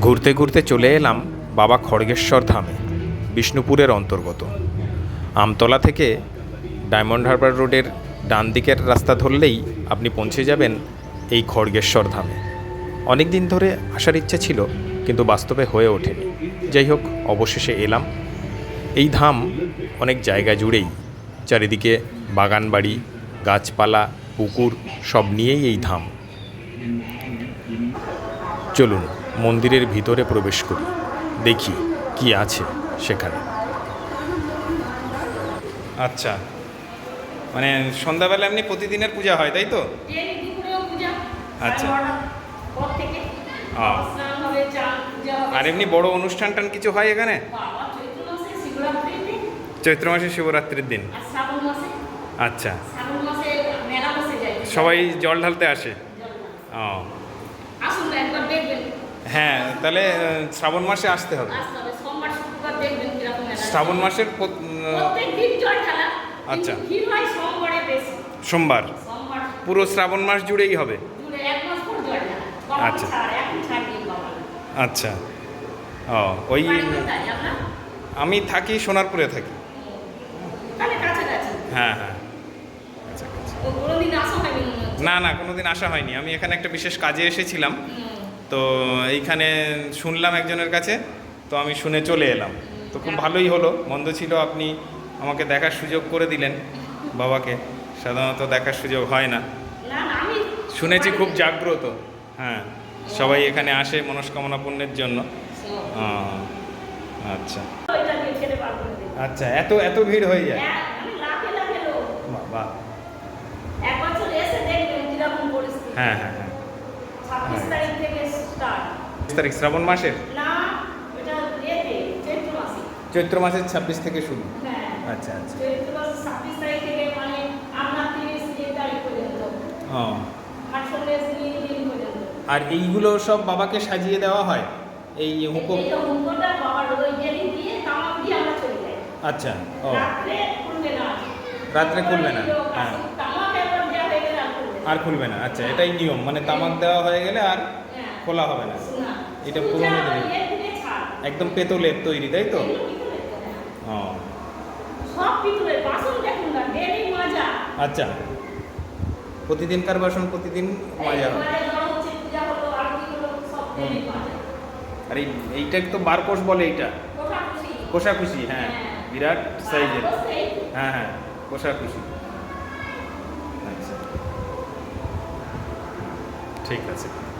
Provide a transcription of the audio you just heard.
ঘুরতে ঘুরতে চলে এলাম বাবা খড়গেশ্বর ধামে, বিষ্ণুপুরের অন্তর্গত। আমতলা থেকে ডায়মন্ড হারবার রোডের ডান দিকের রাস্তা ধরলেই আপনি পৌঁছে যাবেন এই খড়গেশ্বর ধামে। অনেক দিন ধরে আসার ইচ্ছে ছিল, কিন্তু বাস্তবে হয়ে ওঠেনি। যাই হোক, অবশেষে এলাম। এই ধাম অনেক জায়গা জুড়েই, চারিদিকে বাগান বাড়ি গাছপালা, পুকুর, সব নিয়েই এই ধাম। চলুন মন্দিরের ভিতরে প্রবেশ করি। দেখি কি আছে সেখানে। আচ্ছা। মানে সন্ধ্যাবেলা এমনি প্রতিদিনের পূজা হয় তাই তো? আচ্ছা। আর এমনি বড় অনুষ্ঠান টান কিছু হয় এখানে? চৈত্র মাসে শিবরাত্রির দিন। চৈত্র মাসে শিবরাত্রির দিন আর শ্রাবণ মাসে আচ্ছা। শ্রাবণ মাসে মেলা বসে যায় সবাই জল ঢালতে আসে ও হ্যাঁ তাহলে শ্রাবণ মাসে আসতে হবে। শ্রাবণ মাসের আচ্ছা। সোমবারে পুরো শ্রাবণ মাস জুড়েই হবে? আচ্ছা। আচ্ছা। ও ওই? আমি থাকি সোনারপুরে থাকি। হ্যাঁ হ্যাঁ। না না কোনোদিন আসা হয়নি। আমি এখানে একটা বিশেষ কাজে এসেছিলাম। তো এইখানে শুনলাম একজনের কাছে তো আমি শুনে চলে এলাম। তো খুব ভালোই হলো মন্দ ছিল আপনি আমাকে দেখার সুযোগ করে দিলেন বাবাকে। সাধারণত দেখার সুযোগ হয় না। শুনেছি খুব জাগ্রত হ্যাঁ সবাই এখানে আসে মনস্কামনা পূর্ণের জন্য। আচ্ছা। আচ্ছা এত এত ভিড় হয়ে যায়। হ্যাঁ, বাবা হ্যাঁ হ্যাঁ হ্যাঁ। তারিখ। শ্রাবণ মাসের? চৈত্র মাসের ছাব্বিশ থেকে শুরু? হ্যাঁ। আচ্ছা আচ্ছা। মানে আর এইগুলো সব বাবাকে সাজিয়ে দেওয়া হয়? এই হুকো আচ্ছা ও। রাত্রে খুলবে না, হ্যাঁ। তামাক একবার দেওয়া হয়ে গেলে আর খুলবে না। আর আচ্ছা এটাই নিয়ম। মানে তামাক দেওয়া হয়ে গেলে আর হ্যাঁ। খোলা হবে না। এটা পুরোনো ছাড়। একদম পেতলের তৈরি তাই তো? হ্যাঁ। ও মাজা। আচ্ছা। প্রতিদিনকার বাসন প্রতিদিন মাজা। হয় আর এই এইটা তো বারকোষ বলে এইটা কোষাকুষি। হ্যাঁ। হ্যাঁ। বিরাট সাইজের। হ্যাঁ হ্যাঁ। কোষাকুষি। ঠিক আছে